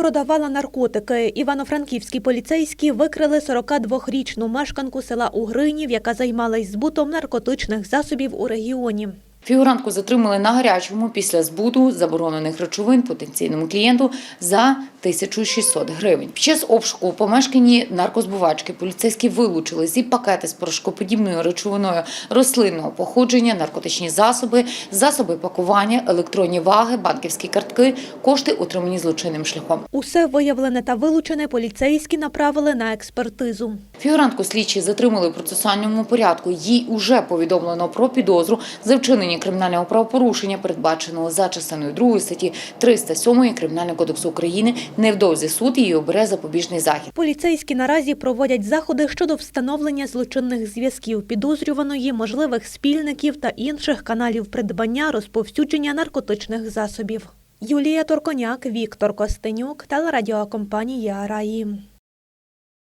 Продавала наркотики. Івано-франківські поліцейські викрили 42-річну мешканку села Угринів, яка займалась збутом наркотичних засобів у регіоні. Фігурантку затримали на гарячому після збуту заборонених речовин потенційному клієнту за 1600 гривень. Під час обшуку у помешканні наркозбувачки поліцейські вилучили зі пакети з порошкоподібною речовиною рослинного походження, наркотичні засоби, засоби пакування, електронні ваги, банківські картки, кошти отримані злочинним шляхом. Усе виявлене та вилучене поліцейські направили на експертизу. Фігурантку слідчі затримали в процесуальному порядку. Їй уже повідомлено про підозру за вчинення кримінального правопорушення, передбаченого за частиною 2 статті 307 Кримінального кодексу України. Невдовзі суд її обере запобіжний захід. Поліцейські наразі проводять заходи щодо встановлення злочинних зв'язків підозрюваної, можливих спільників та інших каналів придбання розповсюдження наркотичних засобів. Юлія Торконяк, Віктор Костенюк, телерадіокомпанія Раї.